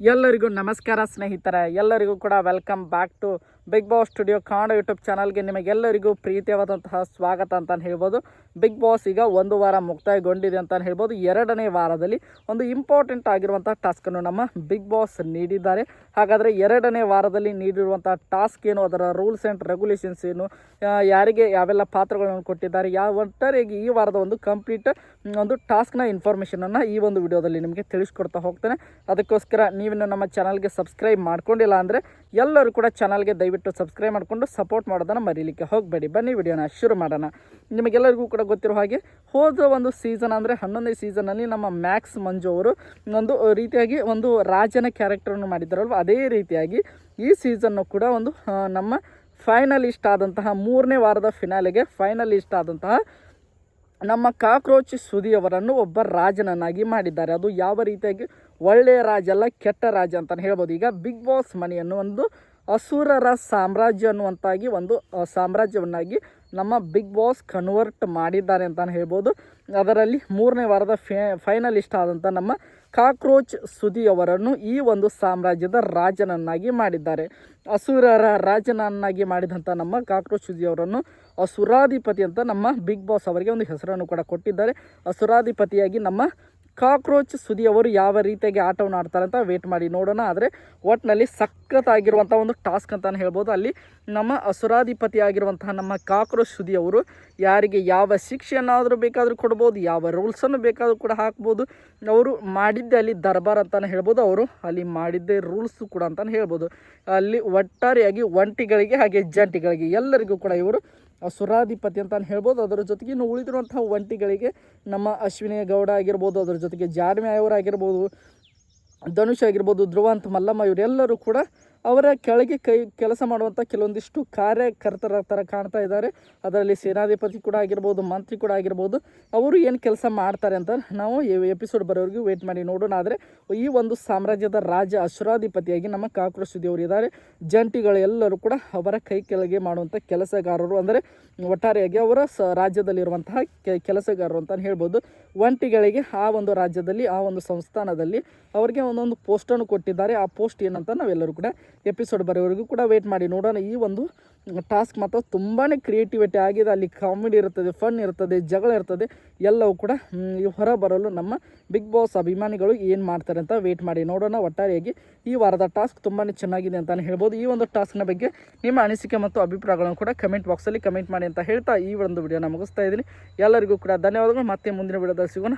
ಎಲ್ಲರಿಗೂ ನಮಸ್ಕಾರ ಸ್ನೇಹಿತರೆ ಎಲ್ಲರಿಗೂ ಕೂಡ welcome back to Bigg Boss studio Kannada YouTube ಚಾನಲ್ಗೆ ನಿಮಗೆಲ್ಲರಿಗೂ ಪ್ರೀತಿಯಾದಂತಹ ಸ್ವಾಗತ ಅಂತ ಹೇಳ್ಬೋದು. ಬಿಗ್ ಬಾಸ್ ಈಗ ಒಂದು ವಾರ ಮುಕ್ತಾಯಗೊಂಡಿದೆ ಅಂತ ಹೇಳ್ಬೋದು. ಎರಡನೇ ವಾರದಲ್ಲಿ ಒಂದು ಇಂಪಾರ್ಟೆಂಟ್ ಆಗಿರುವಂಥ ಟಾಸ್ಕನ್ನು ನಮ್ಮ ಬಿಗ್ ಬಾಸ್ ನೀಡಿದ್ದಾರೆ. ಹಾಗಾದರೆ ಎರಡನೇ ವಾರದಲ್ಲಿ ನೀಡಿರುವಂಥ ಟಾಸ್ಕ್ ಏನು, ಅದರ ರೂಲ್ಸ್ ಆ್ಯಂಡ್ ರೆಗ್ಯುಲೇಷನ್ಸ್ ಏನು ಯಾರಿಗೆ ಯಾವೆಲ್ಲ ಪಾತ್ರಗಳನ್ನು ಕೊಟ್ಟಿದ್ದಾರೆ ಯಾವ ಒಟ್ಟಾರೆಯಾಗಿ ಈ ವಾರದ ಒಂದು ಕಂಪ್ಲೀಟ್ ಒಂದು ಟಾಸ್ಕ್ನ ಇನ್ಫಾರ್ಮೇಷನನ್ನು ಈ ಒಂದು ವಿಡಿಯೋದಲ್ಲಿ ನಿಮಗೆ ತಿಳಿಸ್ಕೊಡ್ತಾ ಹೋಗ್ತೇನೆ. ಅದಕ್ಕೋಸ್ಕರ ನೀವಿನ್ನು ನಮ್ಮ ಚಾನಲ್ಗೆ ಸಬ್ಸ್ಕ್ರೈಬ್ ಮಾಡ್ಕೊಂಡಿಲ್ಲ ಅಂದರೆ ಎಲ್ಲರೂ ಕೂಡ ಚಾನಲ್ಗೆ ದಯವಿಟ್ಟು ಸಬ್ಸ್ಕ್ರೈಬ್ ಮಾಡಿಕೊಂಡು ಸಪೋರ್ಟ್ ಮಾಡೋದನ್ನು ಮರೀಲಿಕ್ಕೆ ಹೋಗಬೇಡಿ. ಬನ್ನಿ ವಿಡಿಯೋನ ಶುರು ಮಾಡೋಣ. ನಿಮಗೆಲ್ಲರಿಗೂ ಕೂಡ ಗೊತ್ತಿರೋ ಹಾಗೆ ಹೋದ ಒಂದು ಸೀಸನ್ ಅಂದರೆ ಹನ್ನೊಂದನೇ ಸೀಸನಲ್ಲಿ ನಮ್ಮ ಮ್ಯಾಕ್ಸ್ ಮಂಜು ಅವರು ಒಂದು ರೀತಿಯಾಗಿ ಒಂದು ರಾಜನ ಕ್ಯಾರೆಕ್ಟರನ್ನು ಮಾಡಿದ್ದಾರಲ್ವ? ಅದೇ ರೀತಿಯಾಗಿ ಈ ಸೀಸನ್ನು ಕೂಡ ಒಂದು ನಮ್ಮ ಫೈನಲಿಸ್ಟ್ ಆದಂತಹ ಮೂರನೇ ವಾರದ ಫಿನಾಲೆಗೆ ಫೈನಲಿಸ್ಟ್ ಆದಂತಹ ನಮ್ಮ ಕಾಕ್ರೋಚ್ ಸುದಿಯವರನ್ನು ಒಬ್ಬ ರಾಜನನ್ನಾಗಿ ಮಾಡಿದ್ದಾರೆ. ಅದು ಯಾವ ರೀತಿಯಾಗಿ ಒಳ್ಳೆಯ ರಾಜ ಅಲ್ಲ, ಕೆಟ್ಟ ರಾಜ ಅಂತಲೇ ಹೇಳ್ಬೋದು. ಈಗ ಬಿಗ್ ಬಾಸ್ ಮನೆಯನ್ನು ಒಂದು ಅಸುರರ ಸಾಮ್ರಾಜ್ಯ ಅನ್ನುವಂತಾಗಿ ಒಂದು ಸಾಮ್ರಾಜ್ಯವನ್ನಾಗಿ ನಮ್ಮ ಬಿಗ್ ಬಾಸ್ ಕನ್ವರ್ಟ್ ಮಾಡಿದ್ದಾರೆ ಅಂತಲೇ ಹೇಳ್ಬೋದು. ಅದರಲ್ಲಿ ಮೂರನೇ ವಾರದ ಫೇ, ಫೈನಲಿಸ್ಟ್ ಆದಂಥ ನಮ್ಮ ಕಾಕ್ರೋಚ್ ಸುದಿಯವರನ್ನು ಈ ಒಂದು ಸಾಮ್ರಾಜ್ಯದ ರಾಜನನ್ನಾಗಿ ಮಾಡಿದ್ದಾರೆ. ಅಸುರರ ರಾಜನನ್ನಾಗಿ ಮಾಡಿದಂಥ ನಮ್ಮ ಕಾಕ್ರೋಚ್ ಸುದಿಯವರನ್ನು ಅಸುರಾಧಿಪತಿ ಅಂತ ನಮ್ಮ ಬಿಗ್ ಬಾಸ್ ಅವರಿಗೆ ಒಂದು ಹೆಸರನ್ನು ಕೂಡ ಕೊಟ್ಟಿದ್ದಾರೆ. ಅಸುರಾಧಿಪತಿಯಾಗಿ ನಮ್ಮ ಕಾಕ್ರೋಚ್ ಸುದಿಯವರು ಯಾವ ರೀತಿಯಾಗಿ ಆಟವನ್ನು ಆಡ್ತಾರೆ ಅಂತ ವೇಟ್ ಮಾಡಿ ನೋಡೋಣ. ಆದರೆ ಒಟ್ಟಿನಲ್ಲಿ ಸಖತ್ತಾಗಿರುವಂಥ ಒಂದು ಟಾಸ್ಕ್ ಅಂತಲೇ ಹೇಳ್ಬೋದು. ಅಲ್ಲಿ ನಮ್ಮ ಅಸುರಾಧಿಪತಿ ಆಗಿರುವಂತಹ ನಮ್ಮ ಕಾಕ್ರೋಚ್ ಸುದಿಯವರು ಯಾರಿಗೆ ಯಾವ ಶಿಕ್ಷೆಯನ್ನಾದರೂ ಬೇಕಾದರೂ ಕೊಡ್ಬೋದು, ಯಾವ ರೂಲ್ಸನ್ನು ಬೇಕಾದರೂ ಕೂಡ ಹಾಕ್ಬೋದು. ಅವರು ಮಾಡಿದ್ದೆ ಅಲ್ಲಿ ದರ್ಬಾರ್ ಅಂತಲೇ ಹೇಳ್ಬೋದು. ಅವರು ಅಲ್ಲಿ ಮಾಡಿದ್ದೇ ರೂಲ್ಸು ಕೂಡ ಅಂತಲೇ ಹೇಳ್ಬೋದು. ಅಲ್ಲಿ ಒಟ್ಟಾರೆಯಾಗಿ ಒಂಟಿಗಳಿಗೆ ಹಾಗೆ ಜಂಟಿಗಳಿಗೆ ಎಲ್ಲರಿಗೂ ಕೂಡ ಇವರು ಸುರಾಧಿಪತಿ ಅಂತ ಹೇಳ್ಬೋದು. ಅದರ ಜೊತೆಗೆ ಇನ್ನು ಉಳಿದಿರುವಂತಹ ಒಂಟಿಗಳಿಗೆ ನಮ್ಮ ಅಶ್ವಿನಿ ಗೌಡ ಆಗಿರ್ಬೋದು, ಅದರ ಜೊತೆಗೆ ಜಾರ್ಮಿ ಅವರಾಗಿರ್ಬೋದು ಧನುಷ್ ಆಗಿರ್ಬೋದು, ಧ್ರುವಂತ್ ಮಲ್ಲಮ್ಮ, ಇವರೆಲ್ಲರೂ ಕೂಡ ಅವರ ಕೆಳಗೆ ಕೈ ಕೆಲಸ ಮಾಡುವಂಥ ಕೆಲವೊಂದಿಷ್ಟು ಕಾರ್ಯಕರ್ತರ ಥರ ಕಾಣ್ತಾ ಇದ್ದಾರೆ. ಅದರಲ್ಲಿ ಸೇನಾಧಿಪತಿ ಕೂಡ ಆಗಿರ್ಬೋದು, ಮಂತ್ರಿ ಕೂಡ ಆಗಿರ್ಬೋದು, ಅವರು ಏನು ಕೆಲಸ ಮಾಡ್ತಾರೆ ಅಂತ ನಾವು ಎಪಿಸೋಡ್ ಬರೋವರೆಗೂ ವೇಟ್ ಮಾಡಿ ನೋಡೋಣ. ಆದರೆ ಈ ಒಂದು ಸಾಮ್ರಾಜ್ಯದ ರಾಜ ಅಶ್ರಾಧಿಪತಿಯಾಗಿ ನಮ್ಮ ಕಾಕ್ರೋಶ್ ದೇವರು ಇದ್ದಾರೆ. ಜಂಟಿಗಳೆಲ್ಲರೂ ಕೂಡ ಅವರ ಕೈ ಕೆಳಗೆ ಮಾಡುವಂಥ ಕೆಲಸಗಾರರು. ಅಂದರೆ ಒಟ್ಟಾರೆಯಾಗಿ ಅವರ ಸ ರಾಜ್ಯದಲ್ಲಿರುವಂತಹ ಕೆಲಸಗಾರರು ಅಂತ ಹೇಳ್ಬೋದು. ಒಂಟಿಗಳಿಗೆ ಆ ಒಂದು ರಾಜ್ಯದಲ್ಲಿ, ಆ ಒಂದು ಸಂಸ್ಥಾನದಲ್ಲಿ ಅವರಿಗೆ ಒಂದೊಂದು ಪೋಸ್ಟನ್ನು ಕೊಟ್ಟಿದ್ದಾರೆ. ಆ ಪೋಸ್ಟ್ ಏನಂತ ನಾವೆಲ್ಲರೂ ಕೂಡ ಎಪಿಸೋಡ್ ಬರೋವರೆಗೂ ಕೂಡ ವೇಟ್ ಮಾಡಿ. ನೋಡೋಣ, ಈ ಒಂದು ಟಾಸ್ಕ್ ಮಾತ್ರ ತುಂಬಾ ಕ್ರಿಯೇಟಿವಿಟಿ ಆಗಿದೆ. ಅಲ್ಲಿ ಕಾಮಿಡಿ ಇರ್ತದೆ ಫನ್ ಇರ್ತದೆ, ಜಗಳ ಇರ್ತದೆ, ಎಲ್ಲವೂ ಕೂಡ ಹೊರ ಬರಲು ನಮ್ಮ ಬಿಗ್ ಬಾಸ್ ಅಭಿಮಾನಿಗಳು ಏನು ಮಾಡ್ತಾರೆ ಅಂತ ವೇಟ್ ಮಾಡಿ. ನೋಡೋಣ ಒಟ್ಟಾರೆಯಾಗಿ ಈ ವಾರದ ಟಾಸ್ಕ್ ತುಂಬಾ ಚೆನ್ನಾಗಿದೆ ಅಂತಲೇ ಹೇಳ್ಬೋದು. ಈ ಒಂದು ಟಾಸ್ಕ್ನ ಬಗ್ಗೆ ನಿಮ್ಮ ಅನಿಸಿಕೆ ಮತ್ತು ಅಭಿಪ್ರಾಯಗಳನ್ನು ಕೂಡ ಕಮೆಂಟ್ ಬಾಕ್ಸಲ್ಲಿ ಕಮೆಂಟ್ ಮಾಡಿ ಅಂತ ಹೇಳ್ತಾ ಈ ಒಂದು ವಿಡಿಯೋನ ಮುಗಿಸ್ತಾ ಇದ್ದೀನಿ. ಎಲ್ಲರಿಗೂ ಕೂಡ ಧನ್ಯವಾದಗಳು. ಮತ್ತೆ ಮುಂದಿನ ವಿಡಿಯೋದಲ್ಲಿ ಸಿಗೋಣ.